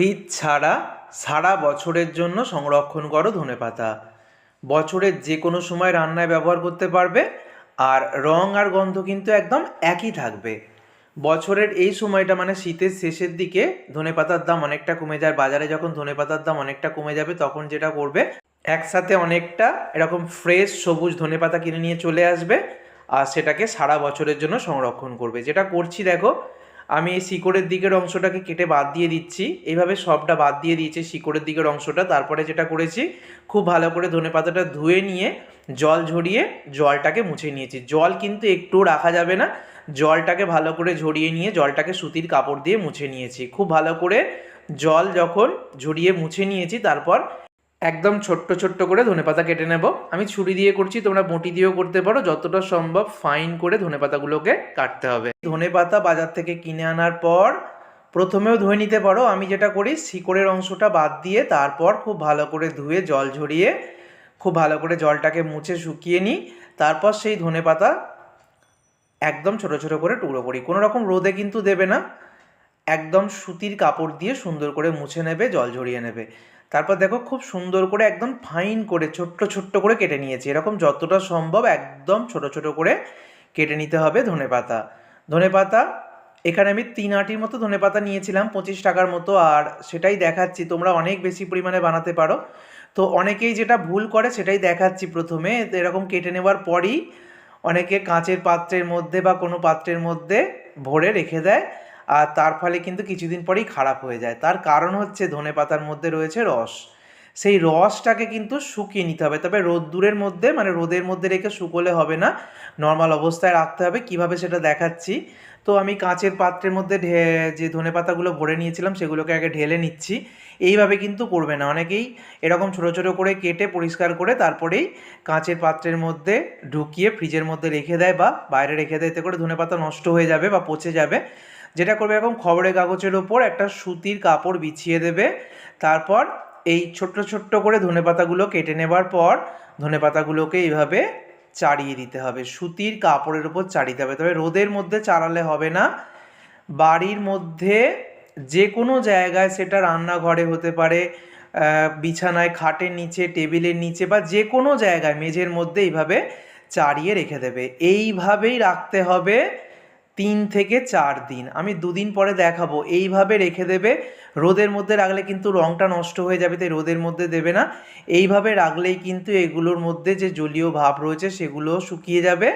Fridge ছাড়া সারা বছরের জন্য সংরক্ষণ করো ধনেপাতা বছরের যে কোনো সময় রান্নায় ব্যবহার করতে পারবে আর রং আর গন্ধ কিন্তু একদম একই থাকবে। বছরের এই সময়টা মানে শীতের শেষের দিকে ধনেপাতার দাম অনেকটা কমে যায়। বাজারে যখন ধনেপাতার দাম অনেকটা কমে যাবে তখন যেটা করবে, একসাথে অনেকটা এরকম ফ্রেশ সবুজ ধনেপাতা কিনে নিয়ে চলে আসবে আর সেটাকে সারা বছরের জন্য সংরক্ষণ করবে। যেটা করছি দেখো আমি এই শিকড়ের দিকের অংশটাকে কেটে বাদ দিয়ে দিচ্ছি। এইভাবে সবটা বাদ দিয়ে দিয়েছি শিকড়ের দিকের অংশটা। তারপরে যেটা করেছি, খুব ভালো করে ধনেপাতাটা ধুয়ে নিয়ে জল ঝরিয়ে জলটাকে মুছে নিয়েছি। জল কিন্তু একটুও রাখা যাবে না। জলটাকে ভালো করে ঝরিয়ে নিয়ে জলটাকে সুতির কাপড় দিয়ে মুছে নিয়েছি। খুব ভালো করে জল যখন ঝরিয়ে মুছে নিয়েছি, তারপর একদম ছোট্ট ছোট্ট করে ধনেপাতা কেটে নেব। আমি ছুরি দিয়ে করছি, তোমরা বটি দিয়েও করতে পারো। যতটা সম্ভব ফাইন করে ধনেপাতাগুলোকে কাটতে হবে। ধনেপাতা বাজার থেকে কিনে আনার পর প্রথমেও ধুয়ে নিতে পারো। আমি যেটা করি, শিকড়ের অংশটা বাদ দিয়ে তারপর খুব ভালো করে ধুয়ে জল ঝরিয়ে, খুব ভালো করে জলটাকে মুছে শুকিয়ে নিই। তারপর সেই ধনেপাতা একদম ছোট ছোট করে টুকরো করি। কোনো রকম রোদে কিন্তু দেবে না। একদম সুতির কাপড় দিয়ে সুন্দর করে মুছে নেবে, জল ঝরিয়ে নেবে। তারপর দেখো খুব সুন্দর করে একদম ফাইন করে ছোট্ট ছোট্ট করে কেটে নিয়েছি। এরকম যতটা সম্ভব একদম ছোট ছোট করে কেটে নিতে হবে ধনেপাতা ধনেপাতা এখানে আমি তিন আটির মতো ধনেপাতা নিয়েছিলাম, পঁচিশ টাকার মতো, আর সেটাই দেখাচ্ছি, তোমরা অনেক বেশি পরিমাণে বানাতে পারো। তো অনেকেই যেটা ভুল করে সেটাই দেখাচ্ছি প্রথমে, এরকম কেটে নেওয়ার পরই অনেকে কাঁচের পাত্রের মধ্যে বা কোনো পাত্রের মধ্যে ভরে রেখে দেয়। আর তার ফলে কিন্তু কিছুদিন পরেই খারাপ হয়ে যায়। তার কারণ হচ্ছে ধনে পাতার মধ্যে রয়েছে রস। সেই রসটাকে কিন্তু শুকিয়ে নিতে হবে। তবে রোদ্দুরের মধ্যে মানে রোদের মধ্যে রেখে শুকোলে হবে না। নর্মাল অবস্থায় রাখতে হবে। কীভাবে সেটা দেখাচ্ছি? তো আমি কাঁচের পাত্রের মধ্যে ঢে, যে ধনে পাতাগুলো ভরে নিয়েছিলাম, সেগুলোকে আগে ঢেলে নিচ্ছি। এইভাবে কিন্তু করবে না। অনেকেই এরকম ছোটো ছোটো করে কেটে পরিষ্কার করে তারপরেই কাঁচের পাত্রের মধ্যে ঢুকিয়ে ফ্রিজের মধ্যে রেখে দেয় বা বাইরে রেখে দেয়। এতে করে ধনে পাতা নষ্ট হয়ে যাবে বা পচে যাবে। যেটা করবে এরকম খবরের কাগজের ওপর একটা সুতির কাপড় বিছিয়ে দেবে। তারপর এই ছোট্ট ছোট্ট করে ধনেপাতাগুলো কেটে নেবার পর ধনেপাতাগুলোকে এইভাবে চাড়িয়ে দিতে হবে। সুতির কাপড়ের ওপর চাড়িতে হবে। তবে রোদের মধ্যে চাড়ালে হবে না। বাড়ির মধ্যে যে কোনো জায়গায় সেটা রান্নাঘরে হতে পারে বিছানায় খাটের নিচে, টেবিলের নিচে বা যে কোনো জায়গায় মেঝের মধ্যে এইভাবে চাড়িয়ে রেখে দেবে। এইভাবেই রাখতে হবে। তিন থেকে চার দিন। আমি দুদিন পরে দেখাবো। এইভাবে রেখে দেবে। রোদের মধ্যে রাখলে কিন্তু রঙটা নষ্ট হয়ে যাবে, তাই রোদের মধ্যে দেবে না। এইভাবে রাখলেই কিন্তু এগুলোর মধ্যে যে জলীয় ভাব রয়েছে সেগুলো শুকিয়ে যাবে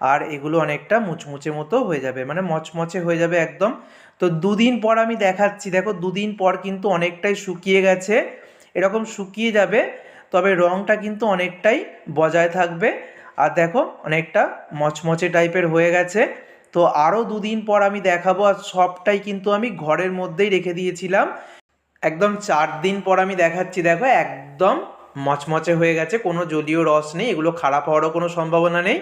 আর এগুলো অনেকটা মুচমুচে মতো হয়ে যাবে। মানে মচমচে হয়ে যাবে একদম। তো দুদিন পর আমি দেখাচ্ছি। দেখো, দুদিন পর কিন্তু অনেকটাই শুকিয়ে গেছে। এরকম শুকিয়ে যাবে, তবে রঙটা কিন্তু অনেকটাই বজায় থাকবে। আর দেখো, অনেকটা মচমচে টাইপের হয়ে গেছে। তো আরও দুদিন পর আমি দেখাবো আর সবটাই কিন্তু আমি ঘরের মধ্যেই রেখে দিয়েছিলাম। একদম চার দিন পর আমি দেখাচ্ছি, দেখো একদম মচমচে হয়ে গেছে, কোনো জলীয় রস নেই, এগুলো খারাপ হওয়ারও কোনো সম্ভাবনা নেই।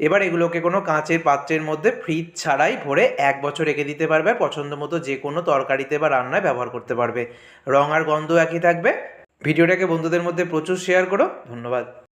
এবার এগুলোকে কোনো কাঁচের পাত্রের মধ্যে ফ্রিজ ছাড়াই ভরে এক বছর রেখে দিতে পারবে, পছন্দ মতো যে কোনো তরকারিতে বা রান্নায় ব্যবহার করতে পারবে। রং আর গন্ধ একই থাকবে। ভিডিওটাকে বন্ধুদের মধ্যে প্রচুর শেয়ার করো, ধন্যবাদ।